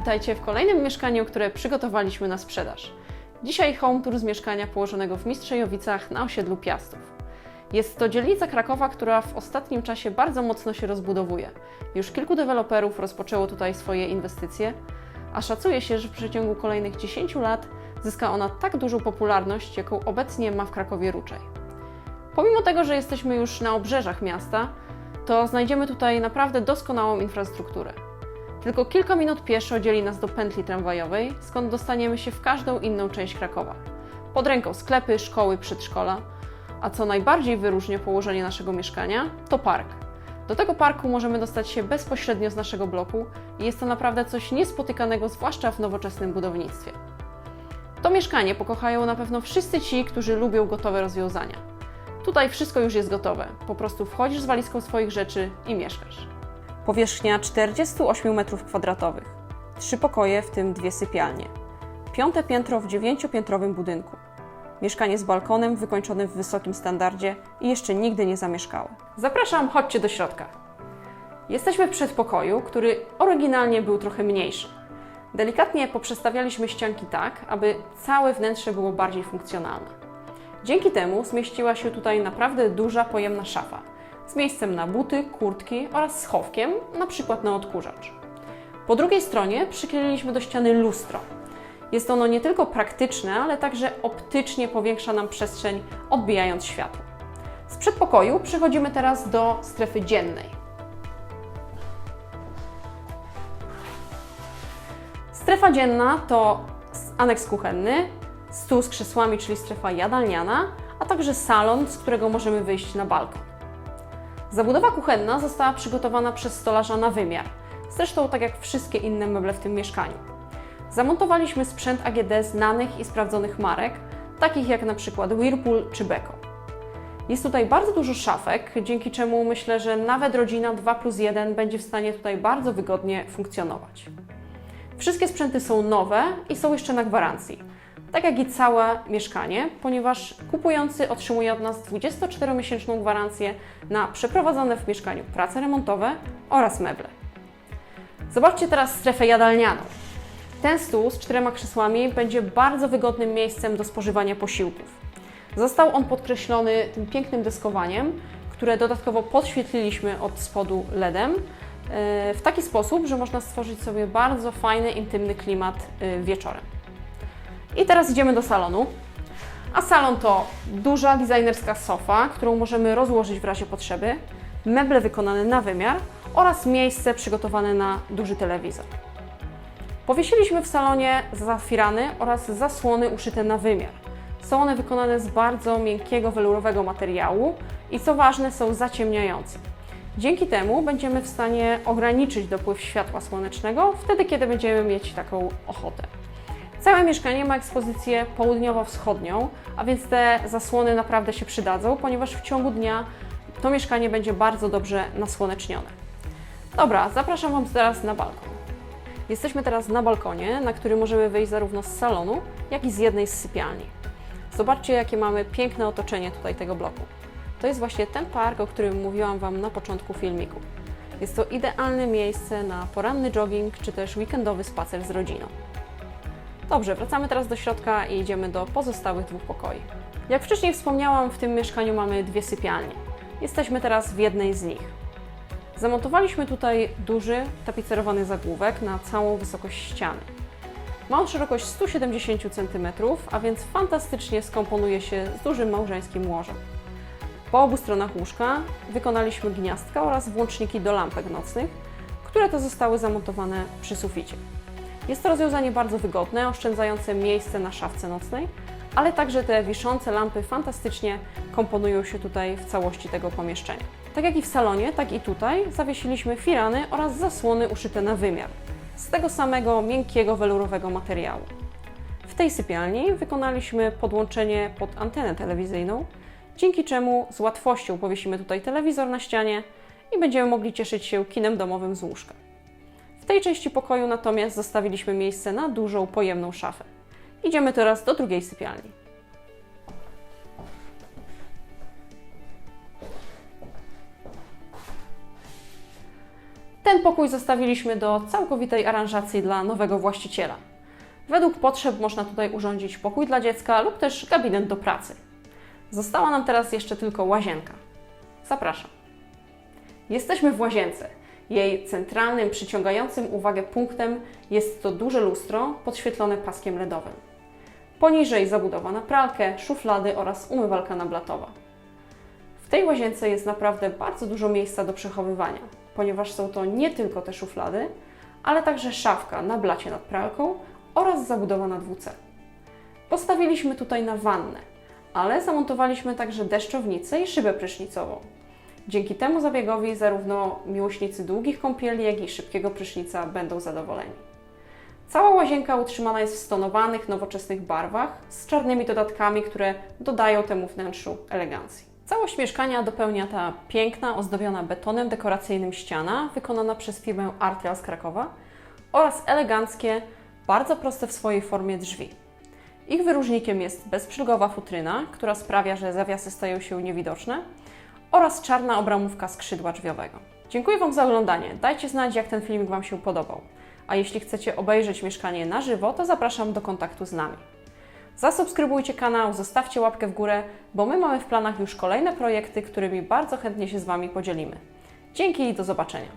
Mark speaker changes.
Speaker 1: Witajcie w kolejnym mieszkaniu, które przygotowaliśmy na sprzedaż. Dzisiaj home tour z mieszkania położonego w Mistrzejowicach na osiedlu Piastów. Jest to dzielnica Krakowa, która w ostatnim czasie bardzo mocno się rozbudowuje. Już kilku deweloperów rozpoczęło tutaj swoje inwestycje, a szacuje się, że w przeciągu kolejnych 10 lat zyska ona tak dużą popularność, jaką obecnie ma w Krakowie Ruczej. Pomimo tego, że jesteśmy już na obrzeżach miasta, to znajdziemy tutaj naprawdę doskonałą infrastrukturę. Tylko kilka minut pieszo dzieli nas do pętli tramwajowej, skąd dostaniemy się w każdą inną część Krakowa. Pod ręką sklepy, szkoły, przedszkola, a co najbardziej wyróżnia położenie naszego mieszkania, to park. Do tego parku możemy dostać się bezpośrednio z naszego bloku i jest to naprawdę coś niespotykanego, zwłaszcza w nowoczesnym budownictwie. To mieszkanie pokochają na pewno wszyscy ci, którzy lubią gotowe rozwiązania. Tutaj wszystko już jest gotowe. Po prostu wchodzisz z walizką swoich rzeczy i mieszkasz. Powierzchnia 48 m2. Trzy pokoje, w tym dwie sypialnie. Piąte piętro w dziewięciopiętrowym budynku. Mieszkanie z balkonem wykończone w wysokim standardzie i jeszcze nigdy nie zamieszkałe. Zapraszam, chodźcie do środka. Jesteśmy w przedpokoju, który oryginalnie był trochę mniejszy. Delikatnie poprzestawialiśmy ścianki tak, aby całe wnętrze było bardziej funkcjonalne. Dzięki temu zmieściła się tutaj naprawdę duża, pojemna szafa z miejscem na buty, kurtki oraz schowkiem, na przykład na odkurzacz. Po drugiej stronie przyklеiliśmy do ściany lustro. Jest ono nie tylko praktyczne, ale także optycznie powiększa nam przestrzeń, odbijając światło. Z przedpokoju przechodzimy teraz do strefy dziennej. Strefa dzienna to aneks kuchenny, stół z krzesłami, czyli strefa jadalniana, a także salon, z którego możemy wyjść na balkon. Zabudowa kuchenna została przygotowana przez stolarza na wymiar, zresztą tak jak wszystkie inne meble w tym mieszkaniu. Zamontowaliśmy sprzęt AGD znanych i sprawdzonych marek, takich jak na przykład Whirlpool czy Beko. Jest tutaj bardzo dużo szafek, dzięki czemu myślę, że nawet rodzina 2 plus 1 będzie w stanie tutaj bardzo wygodnie funkcjonować. Wszystkie sprzęty są nowe i są jeszcze na gwarancji, tak jak i całe mieszkanie, ponieważ kupujący otrzymuje od nas 24-miesięczną gwarancję na przeprowadzone w mieszkaniu prace remontowe oraz meble. Zobaczcie teraz strefę jadalnianą. Ten stół z czterema krzesłami będzie bardzo wygodnym miejscem do spożywania posiłków. Został on podkreślony tym pięknym deskowaniem, które dodatkowo podświetliliśmy od spodu LEDem e, w taki sposób, że można stworzyć sobie bardzo fajny, intymny klimat e, wieczorem. I teraz idziemy do salonu. A salon to duża designerska sofa, którą możemy rozłożyć w razie potrzeby, meble wykonane na wymiar oraz miejsce przygotowane na duży telewizor. Powiesiliśmy w salonie zafirany oraz zasłony uszyte na wymiar. Są one wykonane z bardzo miękkiego, welurowego materiału i co ważne, są zaciemniające. Dzięki temu będziemy w stanie ograniczyć dopływ światła słonecznego wtedy, kiedy będziemy mieć taką ochotę. Całe mieszkanie ma ekspozycję południowo-wschodnią, a więc te zasłony naprawdę się przydadzą, ponieważ w ciągu dnia to mieszkanie będzie bardzo dobrze nasłonecznione. Dobra, zapraszam Wam teraz na balkon. Jesteśmy teraz na balkonie, na który możemy wyjść zarówno z salonu, jak i z jednej z sypialni. Zobaczcie, jakie mamy piękne otoczenie tutaj tego bloku. To jest właśnie ten park, o którym mówiłam Wam na początku filmiku. Jest to idealne miejsce na poranny jogging czy też weekendowy spacer z rodziną. Dobrze, wracamy teraz do środka i idziemy do pozostałych dwóch pokoi. Jak wcześniej wspomniałam, w tym mieszkaniu mamy dwie sypialnie. Jesteśmy teraz w jednej z nich. Zamontowaliśmy tutaj duży, tapicerowany zagłówek na całą wysokość ściany. Ma on szerokość 170 cm, a więc fantastycznie skomponuje się z dużym małżeńskim łożem. Po obu stronach łóżka wykonaliśmy gniazdka oraz włączniki do lampek nocnych, które to zostały zamontowane przy suficie. Jest to rozwiązanie bardzo wygodne, oszczędzające miejsce na szafce nocnej, ale także te wiszące lampy fantastycznie komponują się tutaj w całości tego pomieszczenia. Tak jak i w salonie, tak i tutaj zawiesiliśmy firany oraz zasłony uszyte na wymiar z tego samego miękkiego welurowego materiału. W tej sypialni wykonaliśmy podłączenie pod antenę telewizyjną, dzięki czemu z łatwością powiesimy tutaj telewizor na ścianie i będziemy mogli cieszyć się kinem domowym z łóżka. Tej części pokoju natomiast zostawiliśmy miejsce na dużą, pojemną szafę. Idziemy teraz do drugiej sypialni. Ten pokój zostawiliśmy do całkowitej aranżacji dla nowego właściciela. Według potrzeb można tutaj urządzić pokój dla dziecka lub też gabinet do pracy. Została nam teraz jeszcze tylko łazienka. Zapraszam. Jesteśmy w łazience. Jej centralnym, przyciągającym uwagę punktem jest to duże lustro podświetlone paskiem LEDowym. Poniżej zabudowa na pralkę, szuflady oraz umywalka nablatowa. W tej łazience jest naprawdę bardzo dużo miejsca do przechowywania, ponieważ są to nie tylko te szuflady, ale także szafka na blacie nad pralką oraz zabudowa na WC. Postawiliśmy tutaj na wannę, ale zamontowaliśmy także deszczownicę i szybę prysznicową. Dzięki temu zabiegowi zarówno miłośnicy długich kąpieli, jak i szybkiego prysznica będą zadowoleni. Cała łazienka utrzymana jest w stonowanych, nowoczesnych barwach z czarnymi dodatkami, które dodają temu wnętrzu elegancji. Całość mieszkania dopełnia ta piękna, ozdobiona betonem dekoracyjnym ściana, wykonana przez firmę Artrial z Krakowa oraz eleganckie, bardzo proste w swojej formie drzwi. Ich wyróżnikiem jest bezprzygowa futryna, która sprawia, że zawiasy stają się niewidoczne oraz czarna obramówka skrzydła drzwiowego. Dziękuję Wam za oglądanie. Dajcie znać, jak ten filmik Wam się podobał. A jeśli chcecie obejrzeć mieszkanie na żywo, to zapraszam do kontaktu z nami. Zasubskrybujcie kanał, zostawcie łapkę w górę, bo my mamy w planach już kolejne projekty, którymi bardzo chętnie się z Wami podzielimy. Dzięki i do zobaczenia.